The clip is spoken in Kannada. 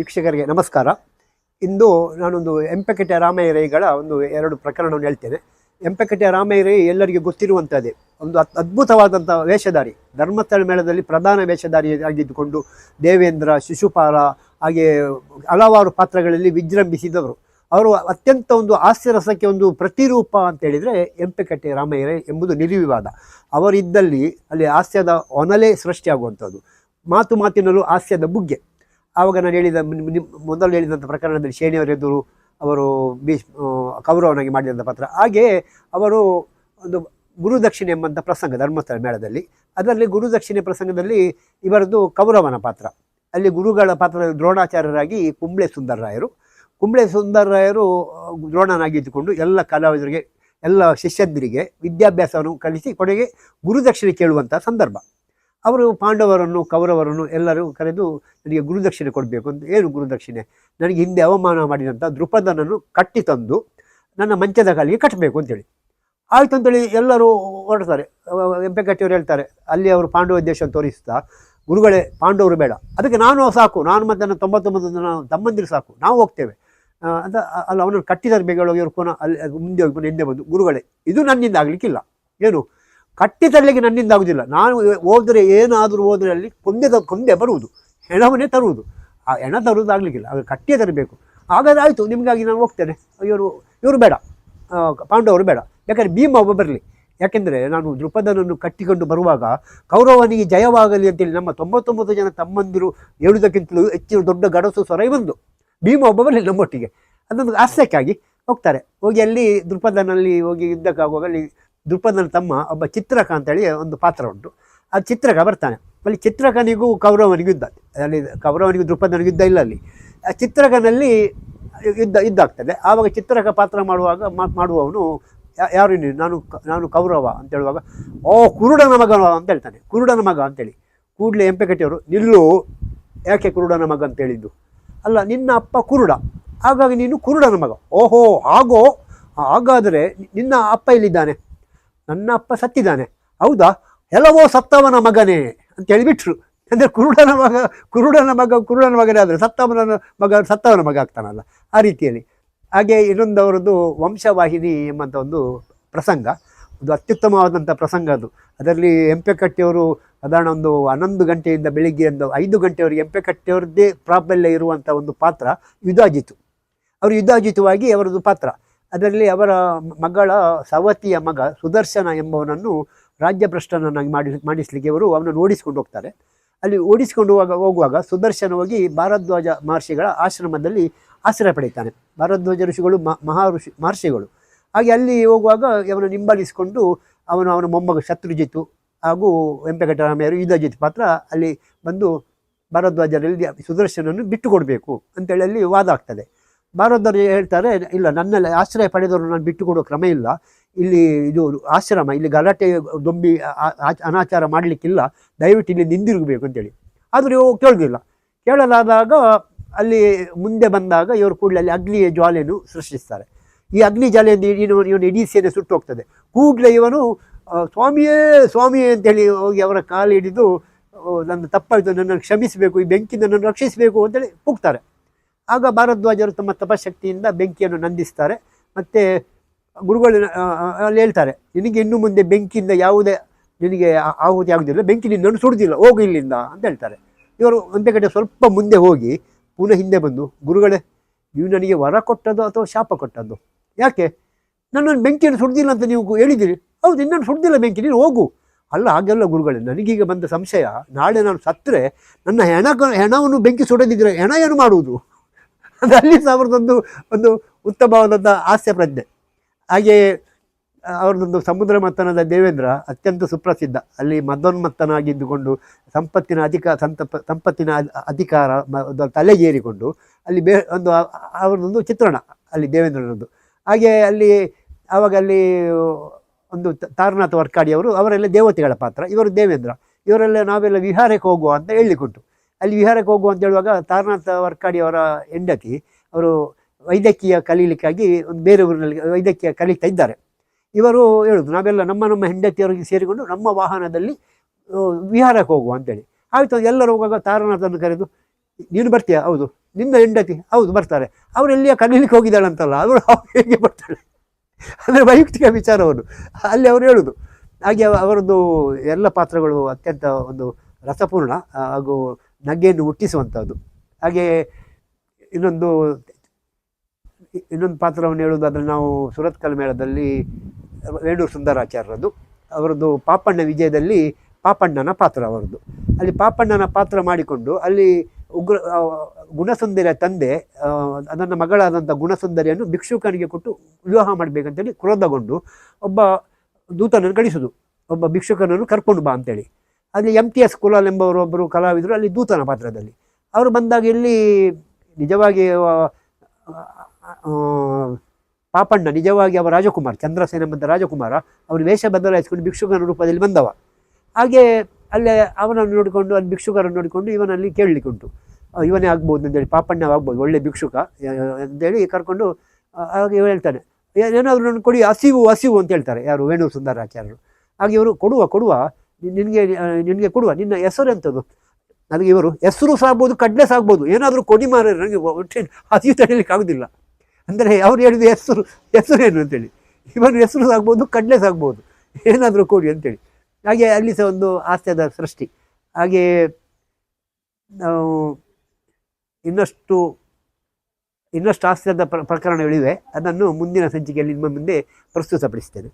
ವೀಕ್ಷಕರಿಗೆ ನಮಸ್ಕಾರ. ಇಂದು ನಾನೊಂದು ಎಂಪೆಕಟೆ ರಾಮಯ್ಯ ರೈಗಳ ಒಂದು ಎರಡು ಪ್ರಕರಣವನ್ನು ಹೇಳ್ತೇನೆ. ಎಂಪೆಕಟೆ ರಾಮಯ್ಯ ರೈ ಎಲ್ಲರಿಗೂ ಗೊತ್ತಿರುವಂಥದ್ದೇ ಒಂದು ಅತ್ ಅದ್ಭುತವಾದಂಥ ವೇಷಧಾರಿ, ಧರ್ಮಸ್ಥಳ ಮೇಳದಲ್ಲಿ ಪ್ರಧಾನ ವೇಷಧಾರಿ ಆಗಿದ್ದುಕೊಂಡು ದೇವೇಂದ್ರ, ಶಿಶುಪಾಲ, ಹಾಗೆ ಹಲವಾರು ಪಾತ್ರಗಳಲ್ಲಿ ವಿಜೃಂಭಿಸಿದವರು. ಅವರು ಅತ್ಯಂತ ಒಂದು ಹಾಸ್ಯರಸಕ್ಕೆ ಒಂದು ಪ್ರತಿರೂಪ ಅಂತ ಹೇಳಿದರೆ ಎಂಪೆಕಟ್ಟೆ ರಾಮಯ್ಯ ರೈ ಎಂಬುದು ನಿರ್ವಿವಾದ. ಅವರಿದ್ದಲ್ಲಿ ಅಲ್ಲಿ ಹಾಸ್ಯದ ಒನಲೇ ಸೃಷ್ಟಿಯಾಗುವಂಥದ್ದು ಮಾತು ಮಾತಿನಲ್ಲೂ ಹಾಸ್ಯದ ಬುಗ್ಗೆ. ಆವಾಗ ನಾನು ಹೇಳಿದ ಮೊದಲು ಹೇಳಿದಂಥ ಪ್ರಕರಣದಲ್ಲಿ ಶೇಣಿಯವರ ಅವರು ಭೀಷ್ ಕೌರವನಾಗಿ ಮಾಡಿದಂಥ ಪಾತ್ರ. ಹಾಗೆಯೇ ಅವರು ಒಂದು ಗುರುದಕ್ಷಿಣೆ ಎಂಬಂಥ ಪ್ರಸಂಗ ಧರ್ಮಸ್ಥಳ ಮೇಳದಲ್ಲಿ. ಅದರಲ್ಲಿ ಗುರುದಕ್ಷಿಣೆ ಪ್ರಸಂಗದಲ್ಲಿ ಇವರದ್ದು ಕೌರವನ ಪಾತ್ರ. ಅಲ್ಲಿ ಗುರುಗಳ ಪಾತ್ರ ದ್ರೋಣಾಚಾರ್ಯರಾಗಿ ಕುಂಬ್ಳೆ ಸುಂದರರಾಯರು. ಕುಂಬ್ಳೆ ಸುಂದರರಾಯರು ದ್ರೋಣನಾಗಿದ್ದುಕೊಂಡು ಎಲ್ಲ ಕಲಾವಿದರಿಗೆ, ಎಲ್ಲ ಶಿಷ್ಯಂದರಿಗೆ ವಿದ್ಯಾಭ್ಯಾಸವನ್ನು ಕಲಿಸಿ ಕೊನೆಗೆ ಗುರುದಕ್ಷಿಣೆ ಕೇಳುವಂಥ ಸಂದರ್ಭ. ಅವರು ಪಾಂಡವರನ್ನು, ಕೌರವರನ್ನು ಎಲ್ಲರೂ ಕರೆದು ನನಗೆ ಗುರುದಕ್ಷಿಣೆ ಕೊಡಬೇಕು ಅಂತ. ಏನು ಗುರುದಕ್ಷಿಣೆ? ನನಗೆ ಹಿಂದೆ ಅವಮಾನ ಮಾಡಿದಂಥ ದೃಪದನನ್ನು ಕಟ್ಟಿ ತಂದು ನನ್ನ ಮಂಚದ ಕಾಲಿಗೆ ಕಟ್ಟಬೇಕು ಅಂತೇಳಿ ಆಯ್ತು ಅಂತೇಳಿ ಎಲ್ಲರೂ ಹೊರಡ್ತಾರೆ. ಎಂಪೆಗಟ್ಟಿಯವರು ಹೇಳ್ತಾರೆ, ಅಲ್ಲಿ ಅವರು ಪಾಂಡವ ದೇಶ ತೋರಿಸ್ತಾ, ಗುರುಗಳೇ, ಪಾಂಡವರು ಬೇಡ. ಅದಕ್ಕೆ ನಾನು ಸಾಕು. ನಾನು ಮತ್ತು ನನ್ನ ತೊಂಬತ್ತೊಂಬತ್ತು ಜನ ತಮ್ಮಂದಿರು ಸಾಕು. ನಾವು ಹೋಗ್ತೇವೆ. ಅಂತ ಅಲ್ಲಿ, ಅವನನ್ನು ಕಟ್ಟಿದ್ದಾರೆ ಬೇಗ ಇವರು ಪುನಃ ಅಲ್ಲಿ ಮುಂದೆ ಹೋಗಿ ಹಿಂದೆ ಬಂದು, ಗುರುಗಳೇ, ಇದು ನನ್ನಿಂದ ಆಗಲಿಕ್ಕಿಲ್ಲ. ಏನು? ಕಟ್ಟಿ ತರಲಿಕ್ಕೆ ನನ್ನಿಂದ ಆಗುವುದಿಲ್ಲ ನಾನು ಹೋದರೆ ಏನಾದರೂ ಹೋದರೆ ಅಲ್ಲಿ ಕೊಂದೆ ಕೊಂದೆ ಬರುವುದು. ಹೆಣವನ್ನೇ ತರುವುದು. ಆ ಹೆಣ ತರುವುದು ಆಗಲಿಕ್ಕಿಲ್ಲ ಅದು ಕಟ್ಟಿಯೇ ತರಬೇಕು. ಹಾಗಾದ್ರೆ ಆಯಿತು, ನಿಮಗಾಗಿ ನಾನು ಹೋಗ್ತೇನೆ. ಇವರು ಇವರು ಬೇಡ. ಪಾಂಡವರು ಬೇಡ. ಯಾಕಂದರೆ ಭೀಮ ಒಬ್ಬ ಬರಲಿ. ಯಾಕೆಂದರೆ ನಾನು ದೃಪದನನ್ನು ಕಟ್ಟಿಕೊಂಡು ಬರುವಾಗ ಕೌರವನಿಗೆ ಜಯವಾಗಲಿ ಅಂತೇಳಿ ನಮ್ಮ ತೊಂಬತ್ತೊಂಬತ್ತು ಜನ ತಮ್ಮಂದಿರು ಹೇಳುವುದಕ್ಕಿಂತಲೂ ಹೆಚ್ಚು ದೊಡ್ಡ ಗಡಸು ಸೊರೈ ಬಂದು ಭೀಮ ಒಬ್ಬ ಬರಲಿ ನಮ್ಮೊಟ್ಟಿಗೆ. ಅದೊಂದು ಹಾಸ್ಯಕ್ಕಾಗಿ ಹೋಗ್ತಾರೆ. ಹೋಗಿ ಅಲ್ಲಿ ದೃಪದನಲ್ಲಿ ಹೋಗಿ ಯುದ್ಧಕ್ಕಾಗುವಾಗ ಅಲ್ಲಿ ದೃಪದನ ತಮ್ಮ ಒಬ್ಬ ಚಿತ್ರಕ ಅಂತೇಳಿ ಒಂದು ಪಾತ್ರ ಉಂಟು. ಆ ಚಿತ್ರಕ ಬರ್ತಾನೆ. ಅಲ್ಲಿ ಚಿತ್ರಕನಿಗೂ ಕೌರವನಿಗೂ ಯುದ್ಧ. ಅಲ್ಲಿ ಕೌರವನಿಗೂ ದೃಪದನಿಗೂ ಯುದ್ಧ ಇಲ್ಲ ಅಲ್ಲಿ. ಆ ಚಿತ್ರಕನಲ್ಲಿ ಯುದ್ಧ ಯುದ್ಧ ಆಗ್ತದೆ. ಆವಾಗ ಚಿತ್ರಕ ಪಾತ್ರ ಮಾಡುವಾಗ ಮಾಡುವವನು ಯಾರು ನೀನು? ನಾನು ನಾನು ಕೌರವ ಅಂತ ಹೇಳುವಾಗ ಓ ಕುರುಡನ ಮಗ ಅಂತ ಹೇಳ್ತಾನೆ. ಕುರುಡನ ಮಗ ಅಂತೇಳಿ. ಕೂಡಲೇ ಎಂಪೆಕಟ್ಟಿಯವರು ನಿಲ್ಲು, ಯಾಕೆ ಕುರುಡನ ಮಗ ಅಂತ ಹೇಳಿದ್ದು ಅಲ್ಲ, ನಿನ್ನ ಅಪ್ಪ ಕುರುಡ. ಹಾಗಾಗಿ ನೀನು ಕುರುಡನ ಮಗ. ಓಹೋ, ಹಾಗೋ, ಹಾಗಾದರೆ ನಿನ್ನ ಅಪ್ಪ ಎಲ್ಲಿದ್ದಾನೆ? ನನ್ನ ಅಪ್ಪ ಸತ್ತಿದ್ದಾನೆ. ಹೌದಾ? ಎಲ್ಲವೋ ಸತ್ತವನ ಮಗನೇ ಅಂತ ಹೇಳಿಬಿಟ್ರು ಅಂದರೆ ಕುರುಡನ ಮಗ ಕುರುಡನ ಮಗ, ಕುರುಡನ ಮಗನೇ ಆದರೆ ಸತ್ತವನ ಮಗ ಸತ್ತವನ ಮಗ ಆಗ್ತಾನಲ್ಲ. ಆ ರೀತಿಯಲ್ಲಿ. ಹಾಗೆ ಇನ್ನೊಂದು ಅವರದ್ದು ವಂಶವಾಹಿನಿ ಎಂಬಂಥ ಒಂದು ಪ್ರಸಂಗ. ಒಂದು ಅತ್ಯುತ್ತಮವಾದಂಥ ಪ್ರಸಂಗ ಅದು. ಅದರಲ್ಲಿ ಎಂಪೆಕಟ್ಟಿಯವರು ಸಾಧಾರಣ ಒಂದು ಹನ್ನೊಂದು ಗಂಟೆಯಿಂದ ಬೆಳಿಗ್ಗೆ ಒಂದು ಐದು ಗಂಟೆಯವರಿಗೆ ಎಂಪೆ ಕಟ್ಟಿಯವರದ್ದೇ ಪ್ರಾಬಲ್ಯ ಇರುವಂಥ ಒಂದು ಪಾತ್ರ ಯುಧಾಜಿತು ಅವರು ಯುಧಾಜಿತವಾಗಿ ಅವರದ್ದು ಪಾತ್ರ. ಅದರಲ್ಲಿ ಅವರ ಮಗಳ ಸವತಿಯ ಮಗ ಸುದರ್ಶನ ಎಂಬವನನ್ನು ರಾಜ್ಯಭ್ರಷ್ಟನನ್ನಾಗಿ ಮಾಡಿ, ಮಾಡಿಸಲಿಕ್ಕೆ ಅವರು ಅವನನ್ನು ಓಡಿಸ್ಕೊಂಡು ಹೋಗ್ತಾರೆ. ಅಲ್ಲಿ ಓಡಿಸಿಕೊಂಡು ಹೋಗ ಹೋಗುವಾಗ ಸುದರ್ಶನ ಹೋಗಿ ಭಾರದ್ವಾಜ ಮಹರ್ಷಿಗಳ ಆಶ್ರಮದಲ್ಲಿ ಆಶ್ರಯ ಪಡೀತಾನೆ ಭಾರದ್ವಾಜ ಋಷಿಗಳು ಮಹಾ ಋಷಿ, ಮಹರ್ಷಿಗಳು. ಹಾಗೆ ಅಲ್ಲಿ ಹೋಗುವಾಗ ಅವನು ನಿಂಬಾಲಿಸಿಕೊಂಡು ಅವನು ಅವನ ಮೊಮ್ಮಗ ಶತ್ರುಜಿತು ಹಾಗೂ ವೆಂಕಟರಾಮಯ್ಯರು ಯುದ್ಧಜಿತ್ ಪಾತ್ರ ಅಲ್ಲಿ ಬಂದು ಭಾರದ್ವಾಜರಲ್ಲಿ ಸುದರ್ಶನನ್ನು ಬಿಟ್ಟುಕೊಡಬೇಕು ಅಂತೇಳಿ ಅಲ್ಲಿ ವಾದ ಆಗ್ತದೆ. ಭಾರದ್ವಾಜ ಹೇಳ್ತಾರೆ, ಇಲ್ಲ, ನನ್ನಲ್ಲಿ ಆಶ್ರಯ ಪಡೆದವರು ನಾನು ಬಿಟ್ಟು ಕೊಡೋ ಕ್ರಮ ಇಲ್ಲ. ಇಲ್ಲಿ ಇದು ಆಶ್ರಮ, ಇಲ್ಲಿ ಗಲಾಟೆ, ದೊಂಬಿ ಅನಾಚಾರ ಮಾಡಲಿಕ್ಕಿಲ್ಲ. ದಯವಿಟ್ಟು ಇಲ್ಲಿ ನಿಂದಿರುಗಬೇಕು ಅಂತೇಳಿ. ಆದರೆ ಇವು ಕೇಳಲಿಲ್ಲ ಕೇಳಲಾದಾಗ ಅಲ್ಲಿ ಮುಂದೆ ಬಂದಾಗ ಇವರು ಕೂಡಲೇ ಅಲ್ಲಿ ಅಗ್ನಿಯ ಜ್ವಾಲೆಯನ್ನು ಸೃಷ್ಟಿಸ್ತಾರೆ. ಈ ಅಗ್ನಿ ಜ್ವಾಲೆಯಿಂದ ಇವನು ಇವನು ಇಡೀ ಸೇನೆ ಸುಟ್ಟು ಹೋಗ್ತದೆ ಕೂಡಲೇ ಇವನು ಸ್ವಾಮಿಯೇ ಸ್ವಾಮಿಯೇ ಅಂತೇಳಿ ಹೋಗಿ ಅವರ ಕಾಲು ಹಿಡಿದು ನನ್ನ ತಪ್ಪಾಯಿತು, ನನ್ನನ್ನು ಕ್ಷಮಿಸಬೇಕು, ಈ ಬೆಂಕಿಯಿಂದ ನನ್ನನ್ನು ರಕ್ಷಿಸಬೇಕು ಅಂತೇಳಿ ಕೂಗ್ತಾರೆ. ಆಗ ಭಾರದ್ವಾಜರು ತಮ್ಮ ತಪಶಕ್ತಿಯಿಂದ ಬೆಂಕಿಯನ್ನು ನಂದಿಸ್ತಾರೆ. ಮತ್ತು ಗುರುಗಳು ಅಲ್ಲಿ ಹೇಳ್ತಾರೆ, ನಿನಗೆ ಇನ್ನು ಮುಂದೆ ಬೆಂಕಿಯಿಂದ ಯಾವುದೇ ನಿನಗೆ ಆಹುತಿ ಆಗುದಿಲ್ಲ ಬೆಂಕಿ ನಿನ್ನನ್ನು ಸುಡುದಿಲ್ಲ ಹೋಗು ಇಲ್ಲಿಂದ ಅಂತ ಹೇಳ್ತಾರೆ. ಇವರು ಒಂದೇ ಕಡೆ ಸ್ವಲ್ಪ ಮುಂದೆ ಹೋಗಿ ಪುನಃ ಹಿಂದೆ ಬಂದು, ಗುರುಗಳೇ, ನೀವು ನನಗೆ ವರ ಕೊಟ್ಟದ್ದು ಅಥವಾ ಶಾಪ ಕೊಟ್ಟದ್ದು ಯಾಕೆ? ನನ್ನನ್ನು ಬೆಂಕಿಯನ್ನು ಸುಡ್ದಿಲ್ಲ ಅಂತ ನೀವು ಹೇಳಿದಿರಿ ಹೌದು, ನಿನ್ನನ್ನು ಸುಡ್ದಿಲ್ಲ ಬೆಂಕಿ, ನೀನು ಹೋಗು. ಅಲ್ಲ, ಹಾಗೆಲ್ಲ ಗುರುಗಳೇ, ನನಗೀಗ ಬಂದ ಸಂಶಯ, ನಾಳೆ ನಾನು ಸತ್ತರೆ ನನ್ನ ಹೆಣ ಹೆಣವನ್ನು ಬೆಂಕಿ ಸುಡದಿದ್ದರೆ ಹೆಣ ಏನು ಮಾಡುವುದು? ಅಲ್ಲಿ ಸಹ ಅವ್ರದ್ದೊಂದು ಒಂದು ಉತ್ತಮವಾದಂಥ ಹಾಸ್ಯ ಪ್ರಜ್ಞೆ. ಹಾಗೆಯೇ ಅವ್ರದ್ದೊಂದು ಸಮುದ್ರ ಮತ್ತನದ ದೇವೇಂದ್ರ ಅತ್ಯಂತ ಸುಪ್ರಸಿದ್ಧ. ಅಲ್ಲಿ ಮದೋನ್ಮತ್ತನಾಗಿದ್ದುಕೊಂಡು ಸಂಪತ್ತಿನ ಅಧಿಕ, ಸಂತಪ, ಸಂಪತ್ತಿನ ಅಧಿಕಾರ ತಲೆಗೇರಿಕೊಂಡು ಅಲ್ಲಿ ಬೇ, ಒಂದು ಅವ್ರದ್ದೊಂದು ಚಿತ್ರಣ ಅಲ್ಲಿ ದೇವೇಂದ್ರನದ್ದು. ಹಾಗೆ ಅಲ್ಲಿ, ಆವಾಗ ಅಲ್ಲಿ ಒಂದು ತಾರನಾಥ ವರ್ಕಾಡಿಯವರು ಅವರೆಲ್ಲ ದೇವತೆಗಳ ಪಾತ್ರ. ಇವರು ದೇವೇಂದ್ರ. ಇವರೆಲ್ಲ ನಾವೆಲ್ಲ ವಿಹಾರಕ್ಕೆ ಹೋಗುವ ಅಂತ ಹೇಳಿಕೊಟ್ಟು ಅಲ್ಲಿ ವಿಹಾರಕ್ಕೆ ಹೋಗುವ ಅಂತ ಹೇಳುವಾಗ ತಾರನಾಥ ವರ್ಕಾಡಿ ಅವರ ಹೆಂಡತಿ, ಅವರು ವೈದ್ಯಕೀಯ ಕಲೀಲಿಕ್ಕಾಗಿ ಒಂದು ಬೇರೆ ಊರಿನಲ್ಲಿ ವೈದ್ಯಕೀಯ ಕಲಿತಾ ಇದ್ದಾರೆ. ಇವರು ಹೇಳುದು, ನಾವೆಲ್ಲ ನಮ್ಮ ನಮ್ಮ ಹೆಂಡತಿಯವರಿಗೆ ಸೇರಿಕೊಂಡು ನಮ್ಮ ವಾಹನದಲ್ಲಿ ವಿಹಾರಕ್ಕೆ ಹೋಗುವ ಅಂತೇಳಿ. ಆಯಿತು, ಎಲ್ಲರೂ ಹೋಗುವಾಗ ತಾರನಾಥನ್ನು ಕರೆದು, ನೀನು ಬರ್ತೀಯಾ? ಹೌದು. ನಿನ್ನ ಹೆಂಡತಿ? ಹೌದು, ಬರ್ತಾರೆ. ಅವರು ಎಲ್ಲಿಯ ಕಲೀಲಿಕ್ಕೆ ಹೋಗಿದ್ದಾಳಂತಲ್ಲ ಅವರು ಅವ್ರು ಹೇಗೆ ಬರ್ತಾಳೆ ಅಂದರೆ ವೈಯಕ್ತಿಕ ವಿಚಾರವನ್ನು ಅಲ್ಲಿ ಅವರು ಹೇಳುದು, ಹಾಗೆ ಅವ- ಅವರದ್ದು ಎಲ್ಲ ಪಾತ್ರಗಳು ಅತ್ಯಂತ ಒಂದು ರಸಪೂರ್ಣ ಹಾಗೂ ನಗೆಯನ್ನು ಹುಟ್ಟಿಸುವಂಥದ್ದು. ಹಾಗೆ ಇನ್ನೊಂದು ಇನ್ನೊಂದು ಪಾತ್ರವನ್ನು ಹೇಳುವುದಾದ್ರೆ ನಾವು ಸುರತ್ಕಲ್ ಮೇಳದಲ್ಲಿ ವೇಣೂರು ಸುಂದರಾಚಾರ್ಯರದ್ದು. ಅವರದ್ದು ಪಾಪಣ್ಣ ವಿಜಯದಲ್ಲಿ ಪಾಪಣ್ಣನ ಪಾತ್ರ ಅವರದ್ದು. ಅಲ್ಲಿ ಪಾಪಣ್ಣನ ಪಾತ್ರ ಮಾಡಿಕೊಂಡು ಅಲ್ಲಿ ಉಗ್ರ ಗುಣಸುಂದರಿಯ ತಂದೆ ಅದನ್ನ ಮಗಳಾದಂಥ ಗುಣಸುಂದರಿಯನ್ನು ಭಿಕ್ಷುಕನಿಗೆ ಕೊಟ್ಟು ವಿವಾಹ ಮಾಡಬೇಕಂತೇಳಿ ಕ್ರೋಧಗೊಂಡು ಒಬ್ಬ ದೂತನನ್ನು ಕಳಿಸೋದು. ಒಬ್ಬ ಭಿಕ್ಷುಕನನ್ನು ಕರ್ಕೊಂಡು ಬಾ ಅಂತೇಳಿ. ಅಲ್ಲಿ ಎಂ ಟಿ ಎಸ್ ಕುಲಾಲ್ ಎಂಬವರು ಒಬ್ಬರು ಕಲಾವಿದರು ಅಲ್ಲಿ ದೂತನ ಪಾತ್ರದಲ್ಲಿ. ಅವರು ಬಂದಾಗ ಇಲ್ಲಿ ನಿಜವಾಗಿ ಪಾಪಣ್ಣ ನಿಜವಾಗಿ ಅವ ರಾಜಕುಮಾರ್, ಚಂದ್ರಸೇನ ಬಂದ ರಾಜಕುಮಾರ ಅವನು ವೇಷ ಬದಲಾಯಿಸಿಕೊಂಡು ಭಿಕ್ಷುಕನ ರೂಪದಲ್ಲಿ ಬಂದವ. ಹಾಗೆ ಅಲ್ಲೇ ಅವನನ್ನು ನೋಡಿಕೊಂಡು, ಅಲ್ಲಿ ಭಿಕ್ಷುಕರನ್ನು ನೋಡಿಕೊಂಡು ಇವನಲ್ಲಿ ಕೇಳಲಿಕ್ಕೆ ಉಂಟು. ಇವನೇ ಆಗ್ಬೋದು ಅಂತೇಳಿ ಪಾಪಣ್ಣ ಆಗ್ಬೋದು, ಒಳ್ಳೆ ಭಿಕ್ಷುಕ ಅಂತೇಳಿ ಕರ್ಕೊಂಡು ಹಾಗೆ ಇವ ಹೇಳ್ತಾನೆ ಏನಾದರೂ ನನ್ನ ಕೊಡಿ, ಹಸಿವು ಹಸಿವು ಅಂತ ಹೇಳ್ತಾರೆ ಯಾರು ವೇಣು ಸುಂದರಾಚಾರ್ಯರು ಹಾಗೆ ಇವರು ಕೊಡುವ ಕೊಡುವ ನಿನಗೆ ನಿನಗೆ ಕೊಡುವ, ನಿನ್ನ ಹೆಸರು ಎಂಥದ್ದು ನನಗೆ ಇವರು, ಹೆಸರು ಸಾಗ್ಬೋದು ಕಡ್ಲೆ ಸಾಗ್ಬೋದು ಏನಾದರೂ ಕೊಡಿ ಮಾರ ನನಗೆ ಒಟ್ಟೆ ಅದು ತಡೀಲಿಕ್ಕೆ ಆಗೋದಿಲ್ಲ. ಅಂದರೆ ಅವ್ರು ಹೇಳಿದ ಹೆಸರು ಹೆಸರು ಏನು ಅಂತೇಳಿ. ಇವನು ಹೆಸರು ಸಾಗ್ಬೋದು ಕಡಲೆ ಸಾಗ್ಬೋದು ಏನಾದರೂ ಕೊಡಿ ಅಂತೇಳಿ. ಹಾಗೆ ಅಲ್ಲಿ ಸಹ ಒಂದು ಹಾಸ್ಯದ ಸೃಷ್ಟಿ. ಹಾಗೆ, ನಾವು ಇನ್ನಷ್ಟು ಇನ್ನಷ್ಟು ಹಾಸ್ಯದ ಪ್ರ, ಪ್ರಕರಣಗಳಿವೆ. ಅದನ್ನು ಮುಂದಿನ ಸಂಚಿಕೆಯಲ್ಲಿ ನಿಮ್ಮ ಮುಂದೆ ಪ್ರಸ್ತುತಪಡಿಸ್ತೇನೆ.